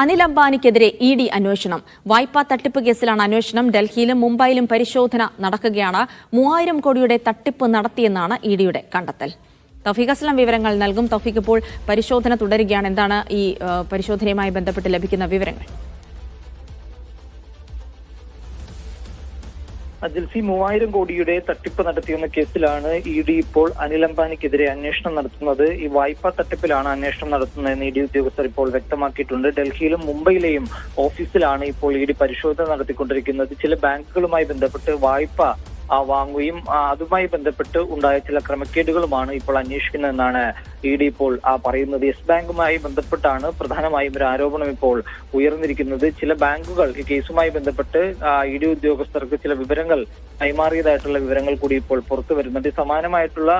Anil അംബാനിക്കെതിരെ E D അന്വേഷണം. വായ്പാ തട്ടിപ്പ് കേസിലാണ് അന്വേഷണം. ഡൽഹിയിലും മുംബൈയിലും പരിശോധന നടക്കുകയാണ്. മൂവായിരം കോടിയുടെ തട്ടിപ്പ് നടത്തിയെന്നാണ് ഇ ഡിയുടെ കണ്ടെത്തൽ. തഫീഖ് അസ്ലം വിവരങ്ങൾ നൽകും. തഫീഖ് ഇപ്പോൾ പരിശോധന തുടരുകയാണ്. എന്താണ് ഈ പരിശോധനയുമായി ബന്ധപ്പെട്ട് ലഭിക്കുന്ന വിവരങ്ങൾ? അജിൽസി മൂവായിരം കോടിയുടെ തട്ടിപ്പ് നടത്തിയെന്ന കേസിലാണ് ഇ ഡി ഇപ്പോൾ അനിൽ അംബാനിക്കെതിരെ അന്വേഷണം നടത്തുന്നത്. ഈ വായ്പാ തട്ടിപ്പിലാണ് അന്വേഷണം നടത്തുന്നതെന്ന് ഇ ഡി ഉദ്യോഗസ്ഥർ ഇപ്പോൾ വ്യക്തമാക്കിയിട്ടുണ്ട്. ഡൽഹിയിലും മുംബൈയിലെയും ഓഫീസിലാണ് ഇപ്പോൾ ഇ ഡി പരിശോധന നടത്തിക്കൊണ്ടിരിക്കുന്നത്. ചില ബാങ്കുകളുമായി ബന്ധപ്പെട്ട് വായ്പ വാങ്ങുകയും അതുമായി ബന്ധപ്പെട്ട് ഉണ്ടായ ചില ക്രമക്കേടുകളുമാണ് ഇപ്പോൾ അന്വേഷിക്കുന്നതെന്നാണ് ഇ ഡി ഇപ്പോൾ പറയുന്നത്. യെസ് ബാങ്കുമായി ബന്ധപ്പെട്ടാണ് പ്രധാനമായും ഒരു ആരോപണം ഇപ്പോൾ ഉയർന്നിരിക്കുന്നത്. ചില ബാങ്കുകൾ ഈ കേസുമായി ബന്ധപ്പെട്ട് ഇ ഡി ഉദ്യോഗസ്ഥർക്ക് ചില വിവരങ്ങൾ കൈമാറിയതായിട്ടുള്ള വിവരങ്ങൾ കൂടി ഇപ്പോൾ പുറത്തു വരുന്നുണ്ട്. സമാനമായിട്ടുള്ള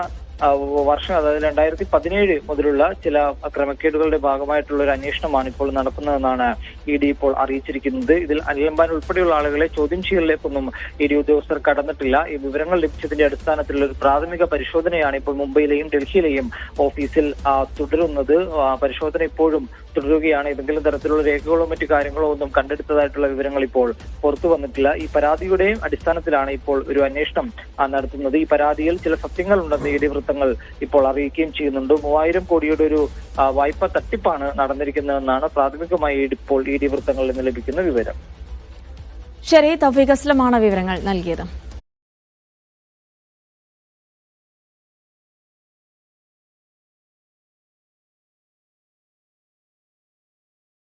വർഷം അതായത് രണ്ടായിരത്തി പതിനേഴ് മുതലുള്ള ചില ക്രമക്കേടുകളുടെ ഭാഗമായിട്ടുള്ള ഒരു അന്വേഷണമാണ് ഇപ്പോൾ നടക്കുന്നതെന്നാണ് ഇ ഡി ഇപ്പോൾ അറിയിച്ചിരിക്കുന്നത്. ഇതിൽ അനിലമ്പാൻ ഉൾപ്പെടെയുള്ള ആളുകളെ ചോദ്യം ചെയ്യലിലേക്കൊന്നും ഇ ഡി ഉദ്യോഗസ്ഥർ കടന്നിട്ടില്ല. ഈ വിവരങ്ങൾ ലഭിച്ചതിന്റെ അടിസ്ഥാനത്തിലുള്ള ഒരു പ്രാഥമിക പരിശോധനയാണ് ഇപ്പോൾ മുംബൈയിലെയും ഡൽഹിയിലെയും ഓഫീസിൽ തുടരുന്നത്. പരിശോധന ഇപ്പോഴും തുടരുകയാണ്. ഏതെങ്കിലും തരത്തിലുള്ള രേഖകളോ മറ്റു കാര്യങ്ങളോ ഒന്നും കണ്ടെടുത്തതായിട്ടുള്ള വിവരങ്ങൾ ഇപ്പോൾ പുറത്തു വന്നിട്ടില്ല. ഈ പരാതിയുടെയും അടിസ്ഥാനത്തിലാണ് ഇപ്പോൾ ഒരു അന്വേഷണം നടത്തുന്നത്. ഈ പരാതിയിൽ ചില സത്യങ്ങൾ ഉണ്ടെന്ന് ഇ ഡി വൃത്തങ്ങൾ ഇപ്പോൾ അറിയിക്കുകയും ചെയ്യുന്നുണ്ട്. മൂവായിരം കോടിയുടെ ഒരു വായ്പ തട്ടിപ്പാണ് നടന്നിരിക്കുന്നതെന്നാണ് പ്രാഥമികമായി ഇപ്പോൾ ഇ ഡി വൃത്തങ്ങളിൽ നിന്ന് ലഭിക്കുന്ന വിവരം. ശരി തൗഫീഖ് അസ്ലമാണ് വിവരങ്ങൾ നൽകിയത്.